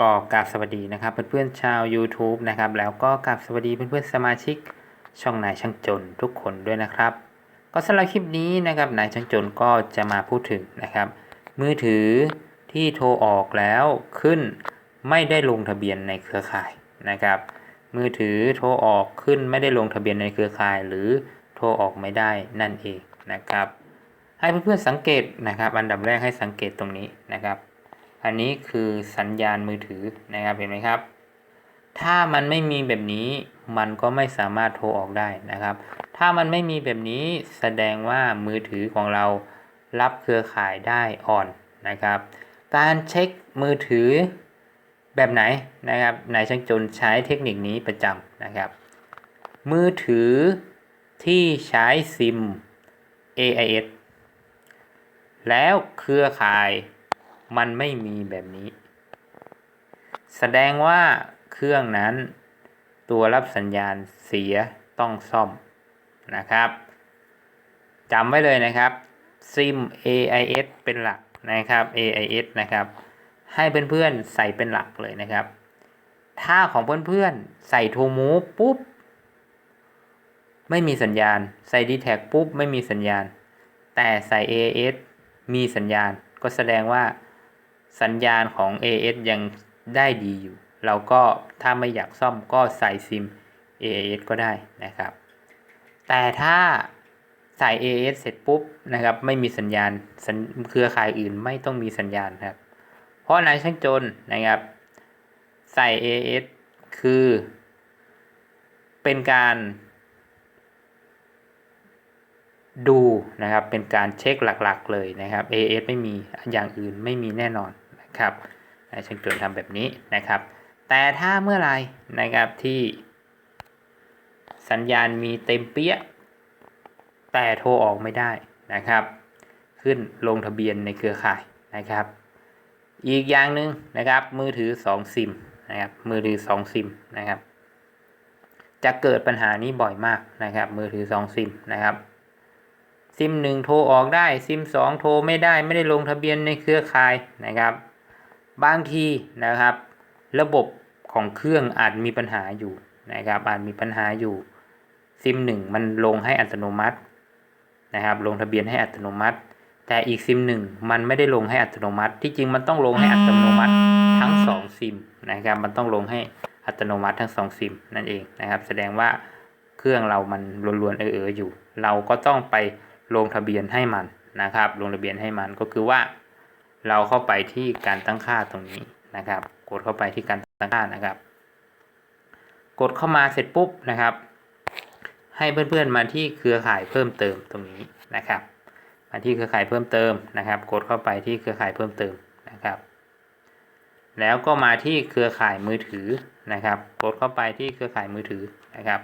ก็กราบสวัสดีนะครับเพื่อนๆชาว YouTube นะครับแล้วก็กราบสวัสดีเพื่อนๆสมาชิกช่องนายช่างจนทุกคนด้วยนะครับ ก็สำหรับคลิปนี้นะครับนายช่างจนก็จะมาพูดถึงนะครับ มือถือที่โทรออกแล้วขึ้นไม่ได้ลงทะเบียนในเครือข่ายนะครับ มือถือโทรออกขึ้นไม่ได้ลงทะเบียนในเครือข่าย หรือโทรออกไม่ได้นั่นเองนะครับ ให้เพื่อนๆสังเกตนะครับ อันดับแรกให้สังเกตตรงนี้นะครับ อันนี้คือสัญญาณมือถือนะครับเห็นไหมครับ ถ้ามันไม่มีแบบนี้มันก็ไม่สามารถโทรออกได้นะครับ ถ้ามันไม่มีแบบนี้แสดงว่ามือถือของเรารับเครือข่ายได้อ่อนนะครับ การเช็คมือถือแบบไหนนะครับนายช่างจนใช้เทคนิคนี้ประจำนะครับ มือถือที่ใช้ซิม AIS แล้วเครือข่าย มันไม่มีแบบนี้ แสดงว่าเครื่องนั้น ตัวรับสัญญาณเสียต้องซ่อมนะครับจำไว้เลยนะครับซิม AIS เป็นหลักนะครับ AIS นะครับ ให้เพื่อนๆใส่เป็นหลักเลยนะครับ ถ้าของเพื่อนๆใส่ทูมูปุ๊บ ไม่มีสัญญาณ ใส่ d t แทปุ๊บ ไม่มีสัญญาณ แต่ใส่ AIS มีสัญญาณ ก็แสดงว่า สัญญาณของ AS ยังได้ดีอยู่ เราก็ถ้าไม่อยากซ่อมก็ใส่ซิม AS ก็ได้นะครับ แต่ถ้าใส่ AS เสร็จปุ๊บนะครับ ไม่มีสัญญาณเครือข่ายอื่นไม่ต้องมีสัญญาณครับ เพราะนายช่างจนนะครับ ใส่ AS คือ เป็นการดูนะครับเป็นการเช็คหลักๆเลยนะครับ AS ไม่มีอย่างอื่นไม่มีแน่นอน นะครับนายช่างจนทำแบบนี้นะครับ แต่ถ้าเมื่อไรนะครับที่สัญญาณมีเต็มเปี้ยแต่โทรออกไม่ได้นะครับ ขึ้นลงทะเบียนในเครือข่ายนะครับ อีกอย่างหนึ่งนะครับมือถือ2ซิมนะครับมือถือ2ซิมนะครับ จะเกิดปัญหานี้บ่อยมากนะครับ มือถือ2ซิมนะครับซิมหนึ่งโทรออกได้ซิมสองโทรไม่ได้ไม่ได้ลงทะเบียนในเครือข่ายนะครับ บางทีนะครับ ระบบของเครื่องอาจมีปัญหาอยู่นะครับ อาจมีปัญหาอยู่ซิมหนึ่งมันลงให้อัตโนมัตินะครับ ลงทะเบียนให้อัตโนมัติ แต่อีกซิมหนึ่งมันไม่ได้ลงให้อัตโนมัติ ที่จริงมันต้องลงให้อัตโนมัติทั้งสองซิมนะครับ มันต้องลงให้อัตโนมัติทั้งสองซิมนั่นเองนะครับ แสดงว่าเครื่องเรามันลวนๆเออๆอยู่ เราก็ต้องไปลงทะเบียนให้มันนะครับ ลงทะเบียนให้มันก็คือว่า เราเข้าไปที่การตั้งค่าตรงนี้นะครับ กดเข้าไปที่การตั้งค่านะครับ กดเข้ามาเสร็จปุ๊บนะครับ ให้เพื่อนๆมาที่เครือข่ายเพิ่มเติมตรงนี้นะครับ มาที่เครือข่ายเพิ่มเติมนะครับ กดเข้าไปที่เครือข่ายเพิ่มเติมนะครับ แล้วก็มาที่เครือข่ายมือถือนะครับ กดเข้าไปที่เครือข่ายมือถือนะครับ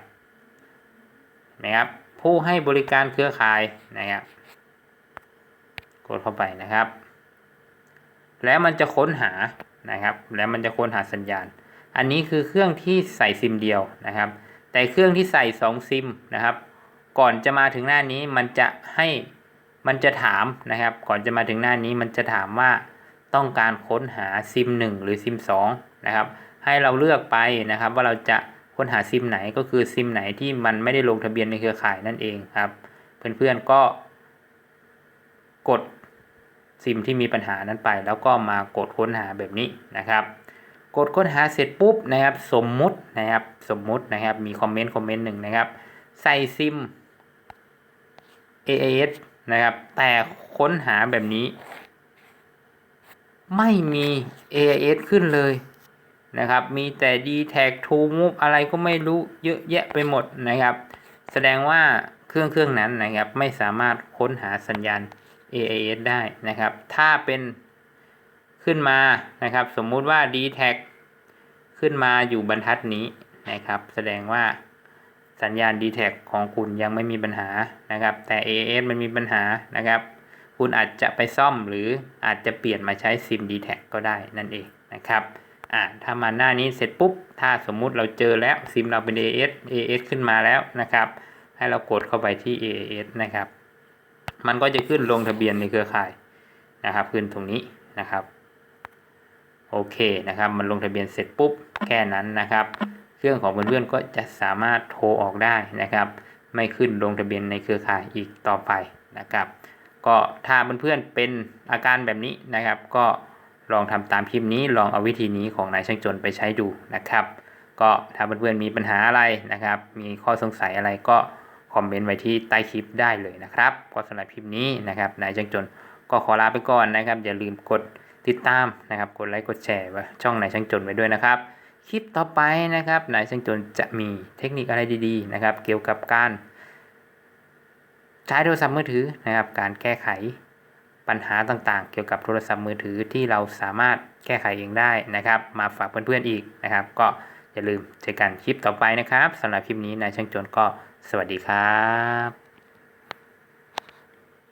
นะครับ ผู้ให้บริการเครือข่ายนะครับ กดเข้าไปนะครับ แล้วมันจะค้นหานะครับ แล้วมันจะค้นหาสัญญาณ อันนี้คือเครื่องที่ใส่ซิมเดียวนะครับ แต่เครื่องที่ใส่2ซิมนะครับ ก่อนจะมาถึงหน้านี้มันจะให้มันจะถามนะครับ ก่อนจะมาถึงหน้านี้มันจะถามว่าต้องการค้นหาซิม1หรือซิม2นะครับ ให้เราเลือกไปนะครับว่าเราจะค้นหาซิมไหนก็คือซิมไหนที่มันไม่ได้ลงทะเบียนในเครือข่ายนั่นเองครับ เพื่อนๆก็กด ซิมที่มีปัญหานั้นไป แล้วก็มากดค้นหาแบบนี้นะครับ กดค้นหาเสร็จปุ๊บนะครับ สมมุตินะครับสมมุตินะครับมีคอมเมนต์คอมเมนต์หนึ่งนะครับ ใส่ซิม AAS นะครับ แต่ค้นหาแบบนี้ ไม่มี AAS ขึ้นเลยนะครับ มีแต่ d t a g t o Move อะไรก็ไม่รู้เยอะแยะไปหมดนะครับ แสดงว่าเครื่องเครื่องนั้นนะครับ ไม่สามารถค้นหาสัญญาณ AAS ได้นะครับ ถ้าเป็นขึ้นมานะครับ สมมุติว่า d t a g ขึ้นมาอยู่บรรทัดนี้นะครับ แสดงว่าสัญญาณ d t a g ของคุณยังไม่มีปัญหานะครับ แต่ AAS มันมีปัญหานะครับ คุณอาจจะไปซ่อมหรืออาจจะเปลี่ยนมาใช้ซิม d t a g ก็ได้นั่นเองนะครับอ่าถ้ามาหน้านี้เสร็จปุ๊บ ถ้าสมมุติเราเจอแล้วซิมเราเป็น AS AS ขึ้นมาแล้วนะครับ ให้เรากดเข้าไปที่ AS นะครับ มันก็จะขึ้นลงทะเบียนในเครือข่ายนะครับ ขึ้นตรงนี้นะครับโอเคนะครับ มันลงทะเบียนเสร็จปุ๊บแค่นั้นนะครับ เครื่องของเพื่อนๆก็จะสามารถโทรออกได้นะครับ ไม่ขึ้นลงทะเบียนในเครือข่ายอีกต่อไปนะครับ ก็ถ้าเพื่อนๆเป็นอาการแบบนี้นะครับ ก็ลองทำตามคลิปนี้ลองเอาวิธีนี้ของนายช่างจนไปใช้ดูนะครับ ก็ถ้าเพื่อนๆมีปัญหาอะไรนะครับ มีข้อสงสัยอะไรก็ คอมเมนต์ไว้ที่ใต้คลิปได้เลยนะครับก็สำหรับคลิปนี้นะครับนายช่างจนก็ขอลาไปก่อนนะครับ อย่าลืมกดติดตามนะครับ กดไลค์กดแชร์ไว้ช่องนายช่างจนไว้ด้วยนะครับ คลิปต่อไปนะครับนายช่างจนจะมีเทคนิคอะไรดีๆนะครับ เกี่ยวกับการ ใช้โทรศัพท์มือถือนะครับ การแก้ไขปัญหาต่างๆ เกี่ยวกับโทรศัพท์มือถือที่เราสามารถแก้ไขเองได้นะครับ มาฝากเพื่อนๆอีกนะครับ ก็อย่าลืมเจอกันคลิปต่อไปนะครับสำหรับคลิปนี้นายช่างจนก็ สวัสดีครับ